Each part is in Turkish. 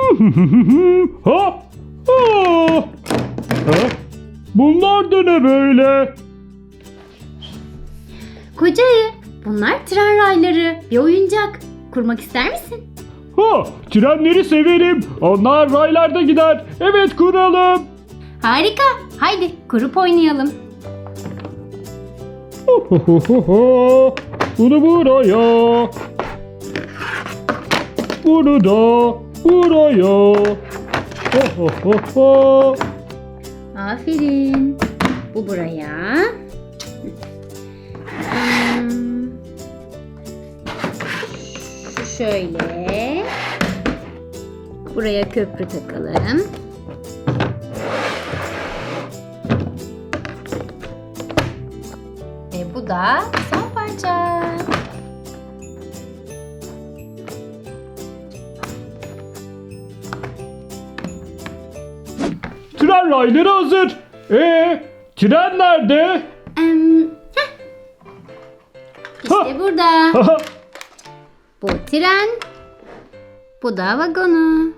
ha? Ha? Ha? Bunlar da ne böyle? Koca ayı, bunlar tren rayları, bir oyuncak. Kurmak ister misin? Ha, trenleri severim. Onlar raylarda gider. Evet kuralım. Harika. Haydi kurup oynayalım. Bunu buraya. Bunu da buraya. Aferin. Bu buraya. Hmm. Şu şöyle. Buraya köprü takalım. Ve bu da Tren rayları hazır. Ee, tren nerede? Em, heh. İşte burada. Bu tren. Bu da vagonu.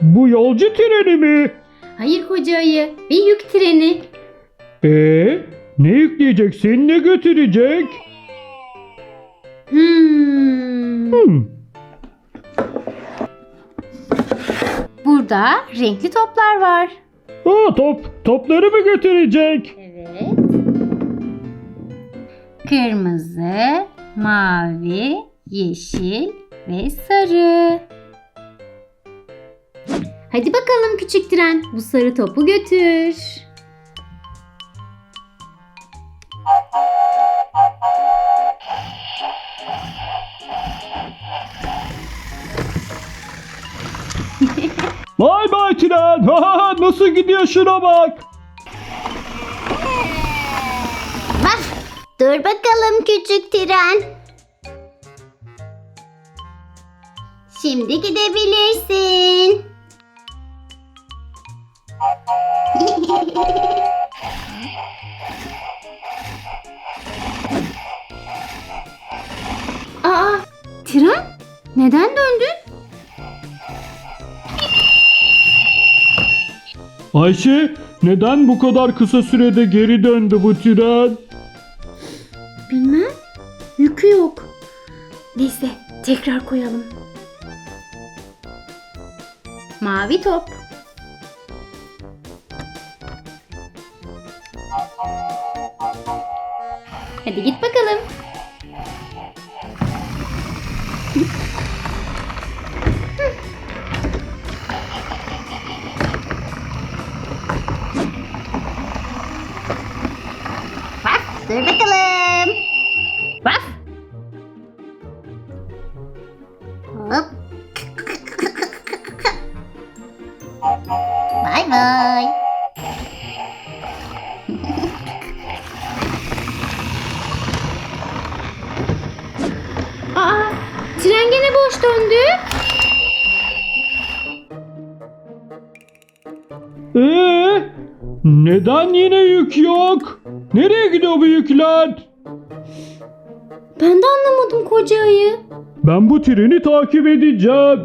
Bu yolcu treni mi? Hayır koca ayı. Bir yük treni. Ee, ne yükleyeceksin, ne götürecek? Hmm. Hmm. Burada renkli toplar var. Aa, top, topları mı götürecek? Evet. Kırmızı, mavi, yeşil ve sarı. Hadi bakalım küçük tren. Bu sarı topu götür. Vay vay tren, nasıl gidiyor şuna bak. Bak, dur bakalım küçük tren. Şimdi gidebilirsin. Aa, tren? Neden döndün? Ayşe, neden bu kadar kısa sürede geri döndü bu tren? Bilmem. Yükü yok. Neyse tekrar koyalım. Mavi top. Hadi git bakalım. Dur bakalım. Bak. Hop. Bay bay. Aa, tren gene boş döndü. Ee, neden yine yük yok? Nereye gidiyor bu yükler? Ben de anlamadım koca ayı. Ben bu treni takip edeceğim.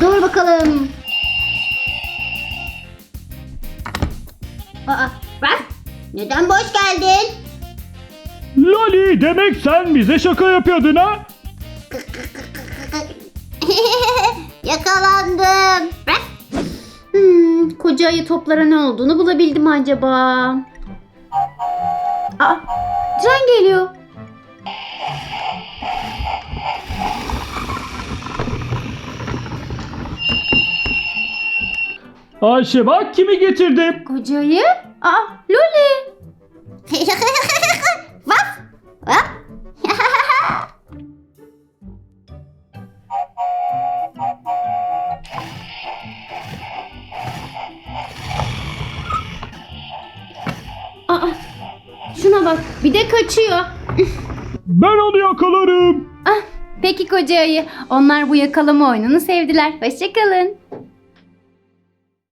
Dur bakalım. Aa, bak. Neden boş geldin? Lali demek sen bize şaka yapıyordun ha? Yakalandım. Bak. Hmm, koca ayı toplara ne olduğunu bulabildim acaba? Aa, tren geliyor. Ayşe bak kimi getirdim. Koca ayı? Aa, Loli. Vaf. Vaf. Şuna bak bir de kaçıyor. Ben onu yakalarım. Ah peki koca ayı. Onlar bu yakalama oyununu sevdiler. Hoşçakalın.